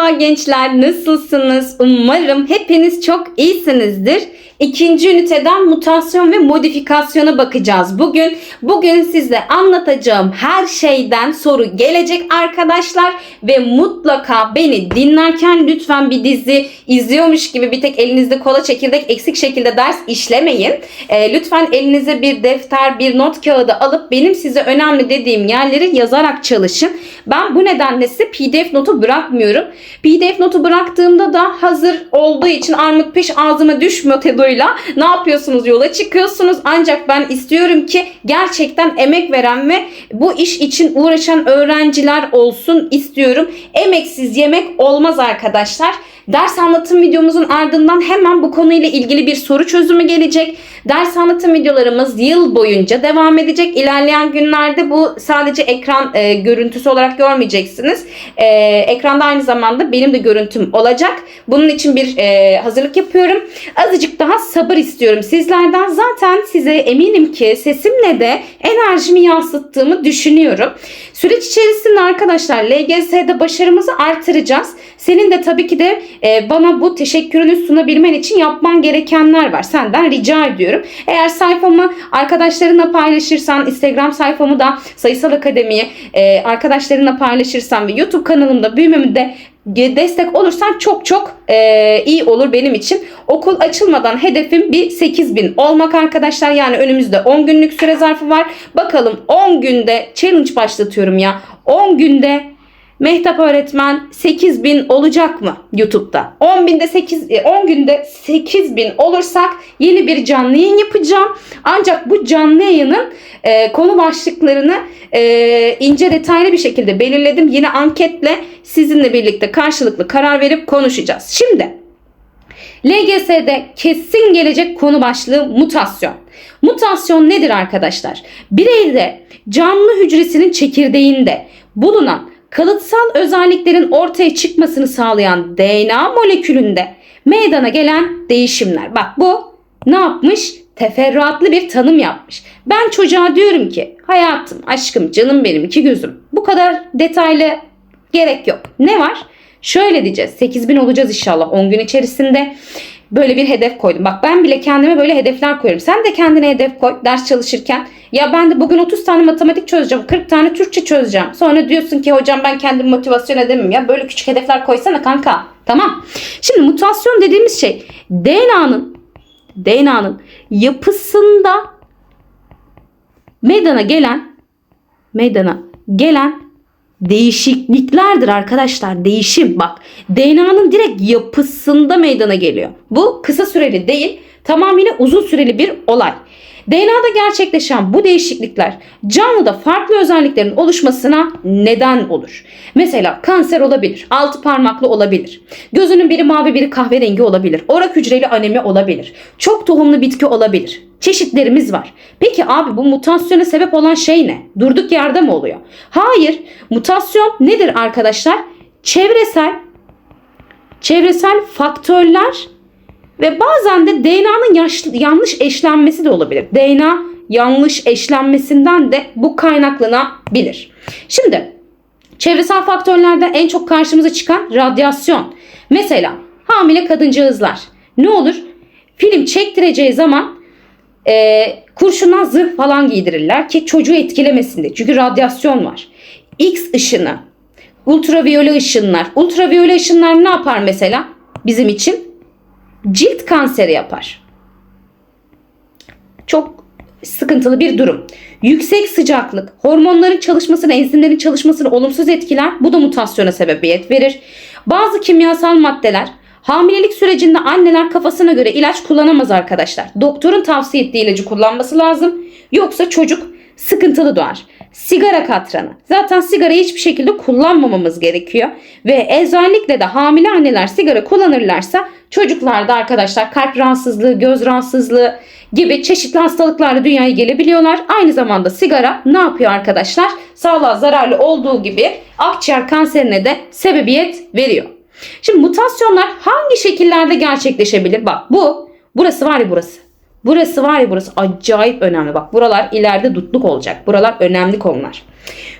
Merhaba gençler, nasılsınız? Umarım hepiniz çok iyisinizdir. İkinci üniteden mutasyon ve modifikasyona bakacağız. Bugün bugün size anlatacağım her şeyden soru gelecek arkadaşlar ve mutlaka beni dinlerken lütfen bir dizi izliyormuş gibi bir tek elinizde kola çekirdek eksik şekilde ders işlemeyin. Ee, lütfen elinize bir defter, bir not kağıdı alıp benim size önemli dediğim yerleri yazarak çalışın. Ben bu nedenle size PDF notu bırakmıyorum. PDF notu bıraktığımda da hazır olduğu için armut piş ağzıma düşmüyor teduyla. Ne yapıyorsunuz? Yola çıkıyorsunuz. Ancak ben istiyorum ki gerçekten emek veren ve bu iş için uğraşan öğrenciler olsun istiyorum. Emeksiz yemek olmaz arkadaşlar. Ders anlatım videomuzun ardından hemen bu konuyla ilgili bir soru çözümü gelecek. Ders anlatım videolarımız yıl boyunca devam edecek. İlerleyen günlerde bu sadece ekran e, görüntüsü olarak görmeyeceksiniz. E, ekranda aynı zamanda benim de görüntüm olacak. Bunun için bir e, hazırlık yapıyorum. Azıcık daha sabır istiyorum sizlerden. Zaten size eminim ki sesimle de enerjimi yansıttığımı düşünüyorum. Süreç içerisinde arkadaşlar LGS'de başarımızı artıracağız. Senin de tabii ki de e, bana bu teşekkürünü sunabilmen için yapman gerekenler var. Senden rica ediyorum. Eğer sayfamı arkadaşlarınla paylaşırsan, Instagram sayfamı da Sayısal Akademi'ye e, arkadaşlarınla paylaşırsan ve YouTube kanalımda büyümemi de destek olursan çok çok e, iyi olur benim için. Okul açılmadan hedefim bir 8000 olmak arkadaşlar. Yani önümüzde 10 günlük süre zarfı var. Bakalım 10 günde challenge başlatıyorum ya. 10 günde Mehtap öğretmen 8000 olacak mı YouTube'da? 10 binde 8 10 günde 8000 olursak yeni bir canlı yayın yapacağım. Ancak bu canlı yayının e, konu başlıklarını e, ince detaylı bir şekilde belirledim. Yine anketle sizinle birlikte karşılıklı karar verip konuşacağız. Şimdi LGS'de kesin gelecek konu başlığı mutasyon. Mutasyon nedir arkadaşlar? Bireyde canlı hücresinin çekirdeğinde bulunan kalıtsal özelliklerin ortaya çıkmasını sağlayan DNA molekülünde meydana gelen değişimler. Bak bu ne yapmış? Teferruatlı bir tanım yapmış. Ben çocuğa diyorum ki hayatım, aşkım, canım benim, iki gözüm. Bu kadar detaylı gerek yok. Ne var? Şöyle diyeceğiz. 8000 olacağız inşallah 10 gün içerisinde. Böyle bir hedef koydum. Bak ben bile kendime böyle hedefler koyuyorum. Sen de kendine hedef koy ders çalışırken. Ya ben de bugün 30 tane matematik çözeceğim. 40 tane Türkçe çözeceğim. Sonra diyorsun ki hocam ben kendimi motivasyon edemem ya. Böyle küçük hedefler koysana kanka. Tamam. Şimdi mutasyon dediğimiz şey DNA'nın DNA'nın yapısında meydana gelen meydana gelen değişikliklerdir arkadaşlar. Değişim bak. DNA'nın direkt yapısında meydana geliyor. Bu kısa süreli değil, tamamıyla uzun süreli bir olay. DNA'da gerçekleşen bu değişiklikler canlıda farklı özelliklerin oluşmasına neden olur. Mesela kanser olabilir, altı parmaklı olabilir, gözünün biri mavi biri kahverengi olabilir, orak hücreli anemi olabilir, çok tohumlu bitki olabilir. Çeşitlerimiz var. Peki abi bu mutasyona sebep olan şey ne? Durduk yerde mi oluyor? Hayır. Mutasyon nedir arkadaşlar? Çevresel çevresel faktörler ve bazen de DNA'nın yanlış eşlenmesi de olabilir. DNA yanlış eşlenmesinden de bu kaynaklanabilir. Şimdi çevresel faktörlerde en çok karşımıza çıkan radyasyon. Mesela hamile kadıncağızlar ne olur? Film çektireceği zaman e, kurşundan zırh falan giydirirler ki çocuğu etkilemesin diye. Çünkü radyasyon var. X ışını, ultraviyole ışınlar. Ultraviyole ışınlar ne yapar mesela bizim için? Cilt kanseri yapar. Çok sıkıntılı bir durum. Yüksek sıcaklık, hormonların çalışmasını, enzimlerin çalışmasını olumsuz etkiler. Bu da mutasyona sebebiyet verir. Bazı kimyasal maddeler hamilelik sürecinde anneler kafasına göre ilaç kullanamaz arkadaşlar. Doktorun tavsiye ettiği ilacı kullanması lazım. Yoksa çocuk sıkıntılı doğar. Sigara katranı. Zaten sigarayı hiçbir şekilde kullanmamamız gerekiyor. Ve özellikle de hamile anneler sigara kullanırlarsa çocuklarda arkadaşlar kalp rahatsızlığı, göz rahatsızlığı gibi çeşitli hastalıklarla dünyaya gelebiliyorlar. Aynı zamanda sigara ne yapıyor arkadaşlar? Sağlığa zararlı olduğu gibi akciğer kanserine de sebebiyet veriyor. Şimdi mutasyonlar hangi şekillerde gerçekleşebilir? Bak bu, burası var ya burası. Burası var ya burası acayip önemli. Bak buralar ileride dutluk olacak. Buralar önemli konular.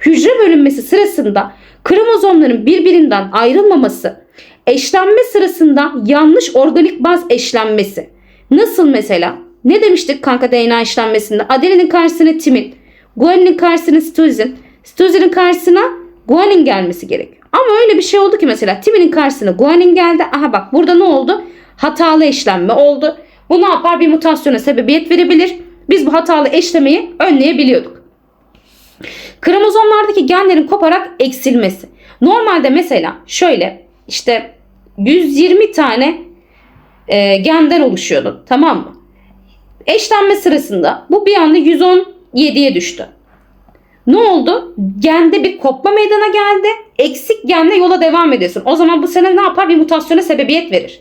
Hücre bölünmesi sırasında kromozomların birbirinden ayrılmaması, eşlenme sırasında yanlış organik baz eşlenmesi. Nasıl mesela? Ne demiştik kanka DNA eşlenmesinde? Adeninin karşısına timin, guaninin karşısına sitozin, sitozinin karşısına guanin gelmesi gerekiyor. Ama öyle bir şey oldu ki mesela timinin karşısına guanin geldi. Aha bak burada ne oldu? Hatalı eşlenme oldu. Bu ne yapar? Bir mutasyona sebebiyet verebilir. Biz bu hatalı eşlemeyi önleyebiliyorduk. Kromozomlardaki genlerin koparak eksilmesi. Normalde mesela şöyle işte 120 tane e, genden oluşuyordu. Tamam mı? Eşlenme sırasında bu bir anda 117'ye düştü. Ne oldu? Gende bir kopma meydana geldi. Eksik genle yola devam ediyorsun. O zaman bu sene ne yapar? Bir mutasyona sebebiyet verir.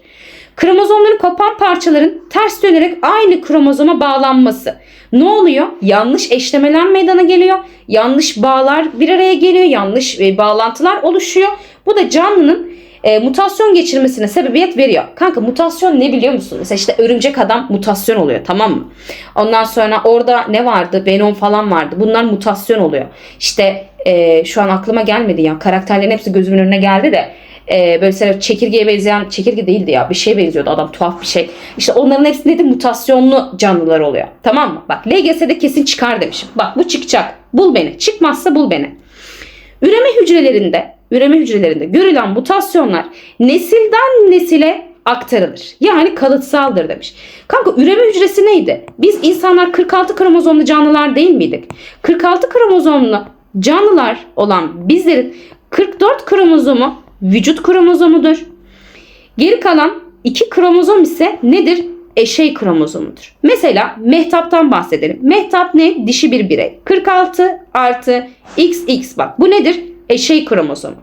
Kromozomların kopan parçaların ters dönerek aynı kromozoma bağlanması. Ne oluyor? Yanlış eşlemeler meydana geliyor. Yanlış bağlar bir araya geliyor. Yanlış e, bağlantılar oluşuyor. Bu da canlının e, mutasyon geçirmesine sebebiyet veriyor. Kanka mutasyon ne biliyor musun? Mesela işte örümcek adam mutasyon oluyor tamam mı? Ondan sonra orada ne vardı? Venom falan vardı. Bunlar mutasyon oluyor. İşte e, şu an aklıma gelmedi ya. Karakterlerin hepsi gözümün önüne geldi de e, böyle mesela çekirgeye benzeyen çekirge değildi ya bir şeye benziyordu adam tuhaf bir şey. İşte onların hepsinde de mutasyonlu canlılar oluyor. Tamam mı? Bak LGS'de kesin çıkar demişim. Bak bu çıkacak. Bul beni. Çıkmazsa bul beni. Üreme hücrelerinde üreme hücrelerinde görülen mutasyonlar nesilden nesile aktarılır. Yani kalıtsaldır demiş. Kanka üreme hücresi neydi? Biz insanlar 46 kromozomlu canlılar değil miydik? 46 kromozomlu canlılar olan bizlerin 44 kromozomu vücut kromozomudur. Geri kalan 2 kromozom ise nedir? Eşey kromozomudur. Mesela mehtaptan bahsedelim. Mehtap ne? Dişi bir birey. 46 artı XX bak bu nedir? Eşey kromozomu.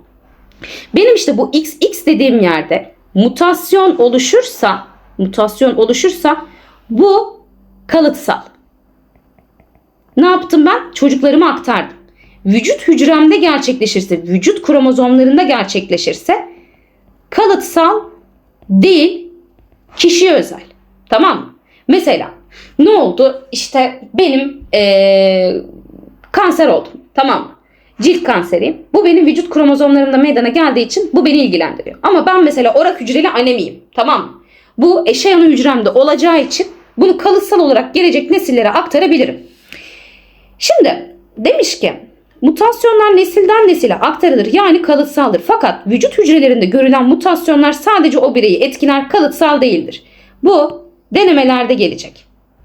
Benim işte bu XX dediğim yerde mutasyon oluşursa mutasyon oluşursa bu kalıtsal. Ne yaptım ben? Çocuklarıma aktardım. Vücut hücremde gerçekleşirse, vücut kromozomlarında gerçekleşirse kalıtsal değil, kişiye özel. Tamam mı? Mesela ne oldu? İşte benim ee, kanser oldum. Tamam mı? Cilt kanseriyim. Bu benim vücut kromozomlarımda meydana geldiği için bu beni ilgilendiriyor. Ama ben mesela orak hücreli anemiyim. Tamam mı? Bu eşey ana hücremde olacağı için bunu kalıtsal olarak gelecek nesillere aktarabilirim. Şimdi demiş ki mutasyonlar nesilden nesile aktarılır yani kalıtsaldır. Fakat vücut hücrelerinde görülen mutasyonlar sadece o bireyi etkiler kalıtsal değildir. Bu denemelerde gelecek.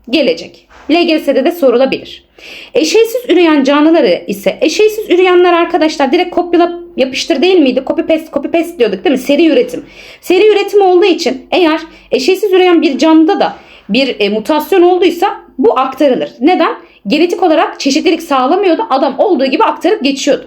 Gelecek. LGS'de de sorulabilir. Eşeysiz üreyen canlıları ise eşeysiz üreyenler arkadaşlar direkt kopyala yapıştır değil miydi? Copy paste copy paste diyorduk değil mi? Seri üretim. Seri üretim olduğu için eğer eşeysiz üreyen bir canlıda da bir e, mutasyon olduysa bu aktarılır. Neden? Genetik olarak çeşitlilik sağlamıyordu. Adam olduğu gibi aktarıp geçiyordu.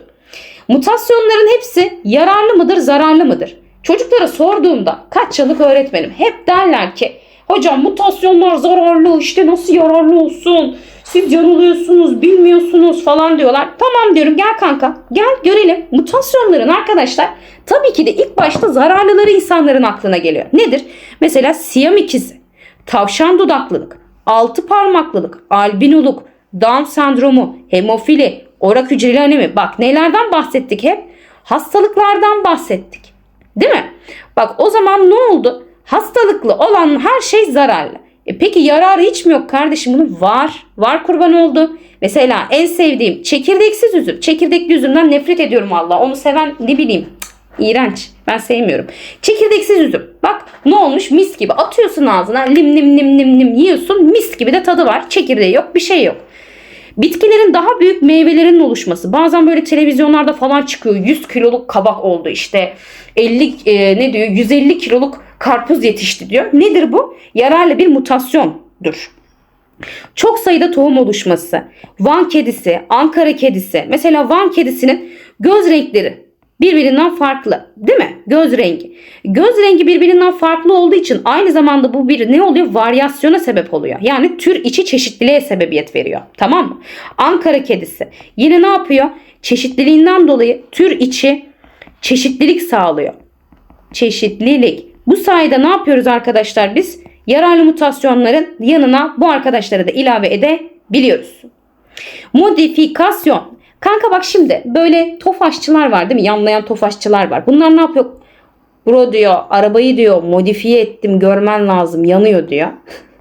Mutasyonların hepsi yararlı mıdır, zararlı mıdır? Çocuklara sorduğumda kaç yıllık öğretmenim hep derler ki hocam mutasyonlar zararlı işte nasıl yararlı olsun? Siz yanılıyorsunuz, bilmiyorsunuz falan diyorlar. Tamam diyorum gel kanka gel görelim. Mutasyonların arkadaşlar tabii ki de ilk başta zararlıları insanların aklına geliyor. Nedir? Mesela siyam ikizi, tavşan dudaklılık, altı parmaklılık, albinoluk, Down sendromu, hemofili, orak hücreli anemi. Bak nelerden bahsettik hep? Hastalıklardan bahsettik. Değil mi? Bak o zaman ne oldu? Hastalıklı olan her şey zararlı. E peki yararı hiç mi yok kardeşim bunun? Var. Var kurban oldu. Mesela en sevdiğim çekirdeksiz üzüm. Çekirdekli üzümden nefret ediyorum Allah. Onu seven ne bileyim. Cık, İğrenç. Ben sevmiyorum. Çekirdeksiz üzüm. Bak ne olmuş mis gibi. Atıyorsun ağzına lim lim lim lim lim yiyorsun. Mis gibi de tadı var. Çekirdeği yok bir şey yok. Bitkilerin daha büyük meyvelerinin oluşması. Bazen böyle televizyonlarda falan çıkıyor. 100 kiloluk kabak oldu işte. 50 e, ne diyor? 150 kiloluk karpuz yetişti diyor. Nedir bu? Yararlı bir mutasyondur. Çok sayıda tohum oluşması. Van kedisi, Ankara kedisi. Mesela Van kedisinin göz renkleri birbirinden farklı. Değil mi? Göz rengi. Göz rengi birbirinden farklı olduğu için aynı zamanda bu bir ne oluyor? Varyasyona sebep oluyor. Yani tür içi çeşitliliğe sebebiyet veriyor. Tamam mı? Ankara kedisi yine ne yapıyor? Çeşitliliğinden dolayı tür içi çeşitlilik sağlıyor. Çeşitlilik. Bu sayede ne yapıyoruz arkadaşlar biz? yararlı mutasyonların yanına bu arkadaşları da ilave edebiliyoruz. Modifikasyon. Kanka bak şimdi böyle tofaşçılar var değil mi? Yanlayan tofaşçılar var. Bunlar ne yapıyor? Bro diyor arabayı diyor modifiye ettim görmen lazım yanıyor diyor.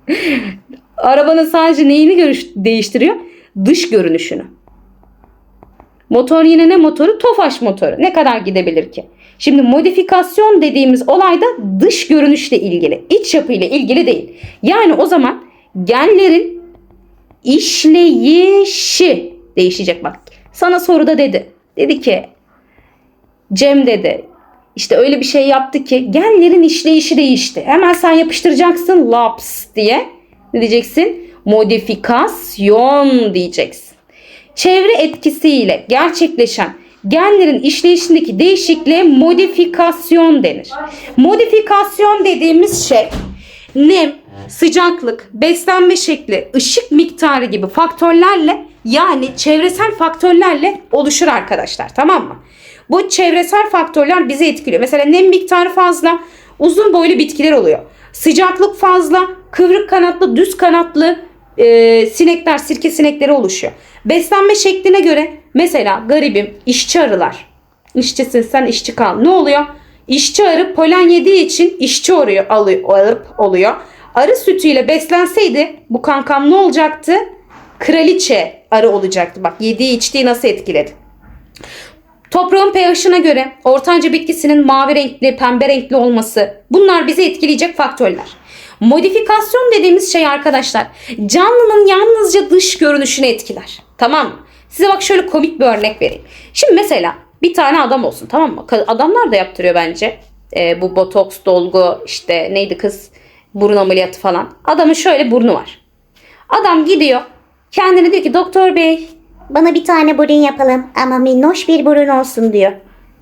Arabanın sadece neyini görüş değiştiriyor? Dış görünüşünü. Motor yine ne motoru? Tofaş motoru. Ne kadar gidebilir ki? Şimdi modifikasyon dediğimiz olay da dış görünüşle ilgili, iç yapıyla ilgili değil. Yani o zaman genlerin işleyişi değişecek bak. Sana soruda dedi. Dedi ki Cem dedi. İşte öyle bir şey yaptı ki genlerin işleyişi değişti. Hemen sen yapıştıracaksın laps diye. Ne diyeceksin? Modifikasyon diyeceksin. Çevre etkisiyle gerçekleşen genlerin işleyişindeki değişikliğe modifikasyon denir. Modifikasyon dediğimiz şey nem, sıcaklık, beslenme şekli, ışık miktarı gibi faktörlerle yani çevresel faktörlerle oluşur arkadaşlar tamam mı? Bu çevresel faktörler bizi etkiliyor. Mesela nem miktarı fazla, uzun boylu bitkiler oluyor. Sıcaklık fazla, kıvrık kanatlı, düz kanatlı e, sinekler, sirke sinekleri oluşuyor. Beslenme şekline göre mesela garibim işçi arılar. İşçisin sen işçi kal. Ne oluyor? İşçi arı polen yediği için işçi arıyor, alıyor, arıp oluyor. Arı sütüyle beslenseydi bu kankam ne olacaktı? Kraliçe arı olacaktı. Bak yediği içtiği nasıl etkiledi. Toprağın pH'ına göre ortanca bitkisinin mavi renkli, pembe renkli olması bunlar bizi etkileyecek faktörler. Modifikasyon dediğimiz şey arkadaşlar canlının yalnızca dış görünüşünü etkiler. Tamam? Size bak şöyle komik bir örnek vereyim. Şimdi mesela bir tane adam olsun tamam mı? Adamlar da yaptırıyor bence. Ee, bu botoks, dolgu işte neydi kız burun ameliyatı falan. Adamın şöyle burnu var. Adam gidiyor kendine diyor ki doktor bey Bana bir tane burun yapalım ama minnoş bir burun olsun diyor.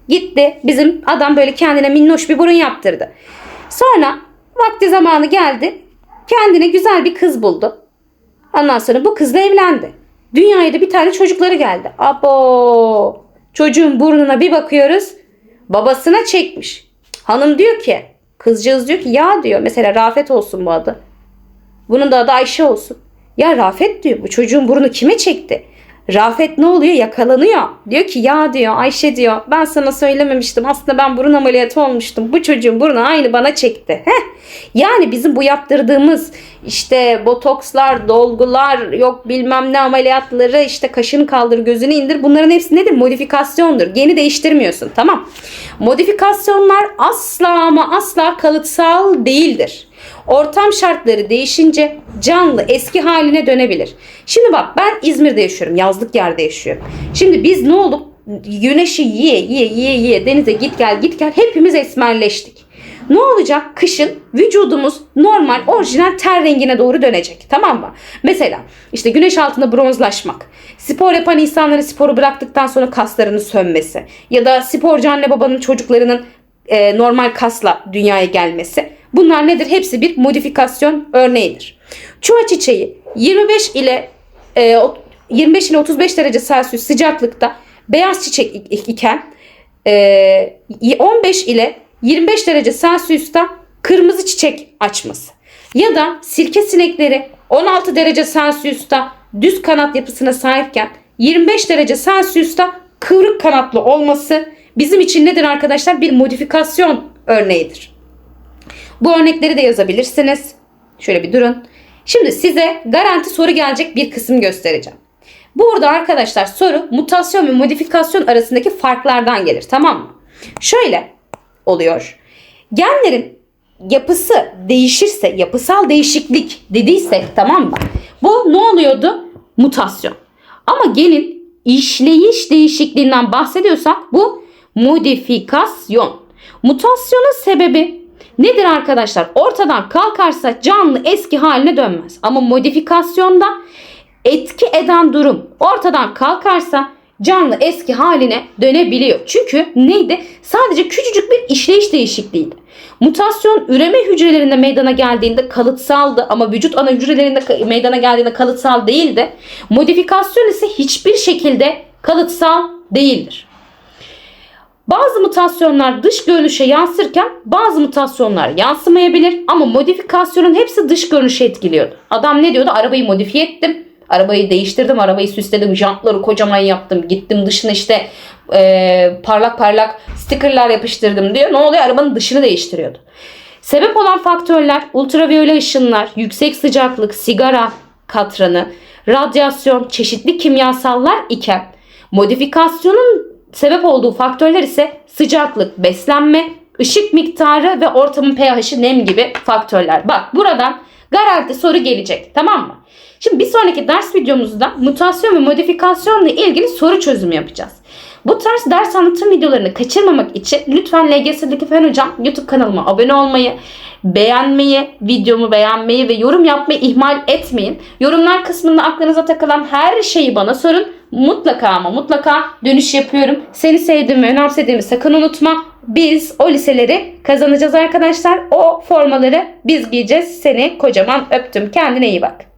Gitti bizim adam böyle kendine minnoş bir burun yaptırdı. Sonra vakti zamanı geldi. Kendine güzel bir kız buldu. Ondan sonra bu kızla evlendi. Dünyaya da bir tane çocukları geldi. Abo çocuğun burnuna bir bakıyoruz. Babasına çekmiş. Hanım diyor ki kızcağız diyor ki ya diyor mesela Rafet olsun bu adı. Bunun da adı Ayşe olsun. Ya Rafet diyor bu çocuğun burnu kime çekti? Rafet ne oluyor? Yakalanıyor. Diyor ki ya diyor Ayşe diyor ben sana söylememiştim. Aslında ben burun ameliyatı olmuştum. Bu çocuğun burnu aynı bana çekti. Heh. Yani bizim bu yaptırdığımız işte botokslar, dolgular, yok bilmem ne ameliyatları, işte kaşını kaldır, gözünü indir. Bunların hepsi nedir? Modifikasyondur. Geni değiştirmiyorsun. Tamam. Modifikasyonlar asla ama asla kalıtsal değildir. Ortam şartları değişince canlı eski haline dönebilir. Şimdi bak ben İzmir'de yaşıyorum. Yazlık yerde yaşıyorum. Şimdi biz ne olduk? Güneşi yiye yiye yiye yiye denize git gel git gel hepimiz esmerleştik. Ne olacak? Kışın vücudumuz normal orijinal ter rengine doğru dönecek. Tamam mı? Mesela işte güneş altında bronzlaşmak. Spor yapan insanların sporu bıraktıktan sonra kaslarının sönmesi. Ya da sporcu anne babanın çocuklarının e, normal kasla dünyaya gelmesi. Bunlar nedir? Hepsi bir modifikasyon örneğidir. Çuha çiçeği 25 ile e, 25 ile 35 derece Celsius sıcaklıkta beyaz çiçek iken e, 15 ile 25 derece Celsius'ta kırmızı çiçek açması. Ya da sirke sinekleri 16 derece Celsius'ta düz kanat yapısına sahipken 25 derece Celsius'ta kıvrık kanatlı olması bizim için nedir arkadaşlar? Bir modifikasyon örneğidir. Bu örnekleri de yazabilirsiniz. Şöyle bir durun. Şimdi size garanti soru gelecek bir kısım göstereceğim. Burada arkadaşlar soru mutasyon ve modifikasyon arasındaki farklardan gelir tamam mı? Şöyle oluyor. Genlerin yapısı değişirse, yapısal değişiklik dediysek tamam mı? Bu ne oluyordu? Mutasyon. Ama genin işleyiş değişikliğinden bahsediyorsak bu modifikasyon. Mutasyonun sebebi nedir arkadaşlar? Ortadan kalkarsa canlı eski haline dönmez. Ama modifikasyonda etki eden durum ortadan kalkarsa canlı eski haline dönebiliyor. Çünkü neydi? Sadece küçücük bir işleyiş değişikliğiydi. Mutasyon üreme hücrelerinde meydana geldiğinde kalıtsaldı ama vücut ana hücrelerinde meydana geldiğinde kalıtsal değildi. Modifikasyon ise hiçbir şekilde kalıtsal değildir. Bazı mutasyonlar dış görünüşe yansırken bazı mutasyonlar yansımayabilir ama modifikasyonun hepsi dış görünüşe etkiliyordu. Adam ne diyordu? Arabayı modifiye ettim. Arabayı değiştirdim, arabayı süsledim, jantları kocaman yaptım, gittim dışına işte e, parlak parlak stickerlar yapıştırdım diyor. Ne oluyor? Arabanın dışını değiştiriyordu. Sebep olan faktörler ultraviyole ışınlar, yüksek sıcaklık, sigara katranı, radyasyon, çeşitli kimyasallar iken modifikasyonun sebep olduğu faktörler ise sıcaklık, beslenme, ışık miktarı ve ortamın pH'i nem gibi faktörler. Bak buradan garanti soru gelecek tamam mı? Şimdi bir sonraki ders videomuzda mutasyon ve modifikasyonla ilgili soru çözümü yapacağız. Bu tarz ders anlatım videolarını kaçırmamak için lütfen LGS'deki Fen Hocam YouTube kanalıma abone olmayı, beğenmeyi, videomu beğenmeyi ve yorum yapmayı ihmal etmeyin. Yorumlar kısmında aklınıza takılan her şeyi bana sorun. Mutlaka ama mutlaka dönüş yapıyorum. Seni sevdiğimi, önemsediğimi sakın unutma. Biz o liseleri kazanacağız arkadaşlar. O formaları biz giyeceğiz. Seni kocaman öptüm. Kendine iyi bak.